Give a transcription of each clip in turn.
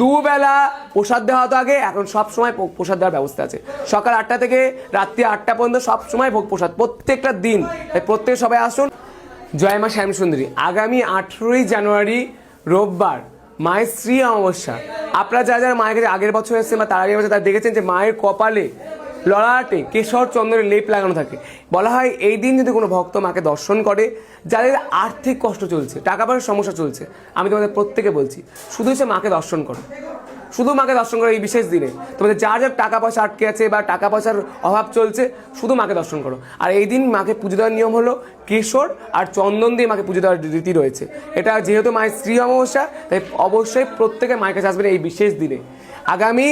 দুবেলা প্রসাদ দেওয়া হতো আগে, এখন সব সময় প্রসাদ দেওয়ার ব্যবস্থা আছে। সকাল আটটা থেকে রাত্রি আটটা পর্যন্ত সব সময় ভোগ প্রসাদ, প্রত্যেকটা দিন। তাই প্রত্যেক সবাই আসুন। জয়মা শ্যামসুন্দরী আগামী আঠেরোই জানুয়ারি, রোববার, মায়ের শ্রী অমাবস্যা। আপনারা যারা যারা মায়ের কাছে আগের বছর এসেছেন বা তার আগের বছর তারা দেখেছেন যে মায়ের কপালে ললাটে কেশর চন্দনের লেপ লাগানো থাকে। বলা হয় এই দিন যদি কোনো ভক্ত মাকে দর্শন করে, যাদের আর্থিক কষ্ট চলছে, টাকা পয়সার সমস্যা চলছে, আমি তোমাদের প্রত্যেকে বলছি, শুধু সে মাকে দর্শন করো। শুধু মাকে দর্শন করো এই বিশেষ দিনে। তোমাদের যার যার টাকা পয়সা আটকে আছে বা টাকা পয়সার অভাব চলছে, শুধু মাকে দর্শন করো। আর এই দিন মাকে পুজো দেওয়ার নিয়ম হলো কেশর আর চন্দন দিয়ে মাকে পুজো দেওয়ার রীতি রয়েছে। এটা যেহেতু মায়ের স্ত্রী অমাবস্যা, তাই অবশ্যই প্রত্যেকে মায়ের কাছে আসবেন এই বিশেষ দিনে। আগামী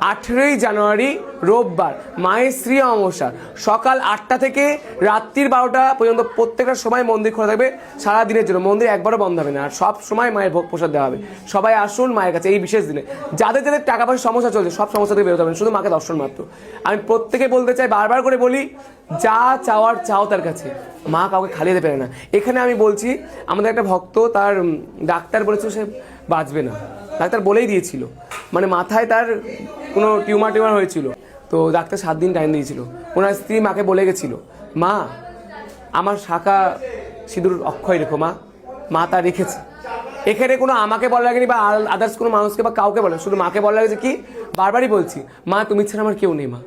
আঠেরোই জানুয়ারি রোববার, মায়ের শ্রী অমাবস্যা। সকাল আটটা থেকে রাত্রির বারোটা পর্যন্ত প্রত্যেকটা সময় মন্দির খোলা থাকবে সারা দিনের জন্য। মন্দির একবারও বন্ধ হবে না আর সব সময় মায়ের ভোগ প্রসাদ দেওয়া হবে। সবাই আসুন মায়ের কাছে এই বিশেষ দিনে। যাদের যাদের টাকা পয়সার সমস্যা চলছে, সব সমস্যা থেকে বেরোতে হবে। শুধু মাকে দর্শন মাত্র। আমি প্রত্যেকে বলতে চাই, বারবার করে বলি, যা চাওয়ার চাও তার কাছে। মা কাউকে খালি দিতে পারে না। এখানে আমি বলছি, আমাদের একটা ভক্ত তার ডাক্তার বলেছিল সে বাঁচবে না। ডাক্তার বলেই দিয়েছিল। মানে মাথায় তার কোনো টিউমার টিউমার হয়েছিল। তো ডাক্তার সাত দিন টাইম দিয়েছিল। ওনার স্ত্রী মাকে বলে গেছিল, মা, আমার শাখা সিঁদুর অক্ষয় রেখো, মা। মা তা রেখেছে। এখানে কোনো আমাকে বলা লাগেনি বা আদার্স কোনো মানুষকে বা কাউকে বলে শুধু মাকে বলা লাগছে কি? বারবারই বলছি, মা, তুমি ছাড়া আমার কেউ নেই, মা।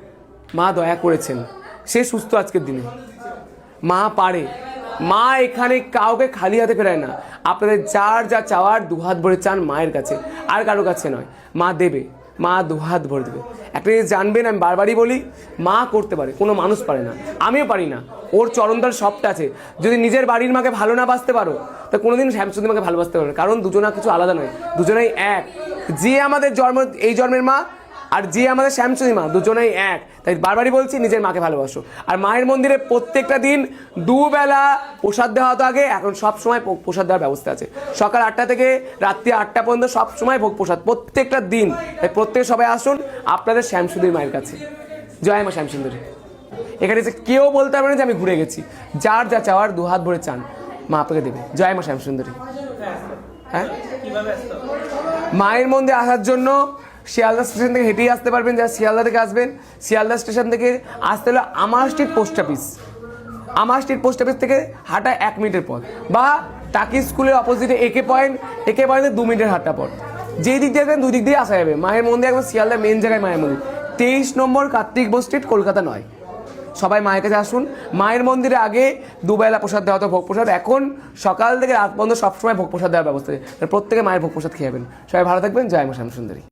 মা দয়া করেছেন। সে সুস্থ আজকের দিনে। মা পারে। মা এখানে কাউকে খালি হাতে ফেরায় না। আপনাদের যার যা চাওয়ার দুহাত ভরে চান মায়ের কাছে। আর কারও কাছে নয়। মা দেবে। মা দুহাত ভরে দেবে। একটা জিনিস জানবেন, আমি বারবারই বলি, মা করতে পারে, কোনো মানুষ পারে না। আমিও পারি না। ওর চরণদার সবটা আছে। যদি নিজের বাড়ির মাকে ভালো না বাঁচতে পারো, তা কোনোদিন শ্যামসুন্দর মাকে ভালোবাসতে পারবে কারণ দুজনা কিছু আলাদা নয়। দুজনাই এক। যে আমাদের জন্ম, এই জন্মের মা আর যে আমাদের শ্যামসুন্দরী মা দুজনেই এক। তাই বারবারই বলছি, নিজের মাকে ভালোবাসো। আর মায়ের মন্দিরে প্রত্যেকটা দিন দুবেলা প্রসাদ দেওয়া হতো আগে, এখন সব সময় প্রসাদ দেওয়ার ব্যবস্থা আছে। সকাল আটটা থেকে রাত্রি আটটা পর্যন্ত সব সময় ভোগ প্রসাদ, প্রত্যেকটা দিন। তাই প্রত্যেক সবাই আসুন আপনাদের শ্যামসুন্দরী মায়ের কাছে। জয় মা শ্যামসুন্দরী এখানে যে কেউ বলতে পারবে না যে আমি ঘুরে গেছি। যার যা চাওয়ার দু হাত ভরে চান, মা আপনাকে দেবে। জয় মা শ্যামসুন্দরী হ্যাঁ? মায়ের মন্দিরে আসার জন্য শিয়ালদা স্টেশন থেকে হেঁটেই আসতে পারবেন, যারা শিয়ালদা থেকে আসবেন, শিয়ালদা স্টেশন থেকে আসতে হলে আমার স্ট্রিট পোস্ট অফিস। আমার স্ট্রিট পোস্ট অফিস থেকে হাঁটা এক মিনিটের পথ বা টাকি স্কুলের অপোজিটে একে পয়েন্ট একে পয়েন্টে দু মিনিটের হাঁটা পথ। যেই দিক দিয়ে আসবেন, দুই দিক দিয়ে আসা যাবে। মায়ের মন্দির একদম শিয়ালদা মেন জায়গায় মায়ের মন্দির। তেইশ নম্বর কার্তিক বোস স্ট্রিট কলকাতা নয়। সবাই মায়ের কাছে আসুন। মায়ের মন্দিরে আগে দুবেলা প্রসাদ দেওয়া হতো, ভোগ প্রসাদ। এখন সকাল থেকে রাত পর্যন্ত সবসময় ভোগ প্রসাদ দেওয়ার ব্যবস্থা প্রত্যেকে মায়ের ভোগ প্রসাদ খেয়ে যাবেন। সবাই ভালো থাকবেন। জয় মা শ্যামসুন্দরী।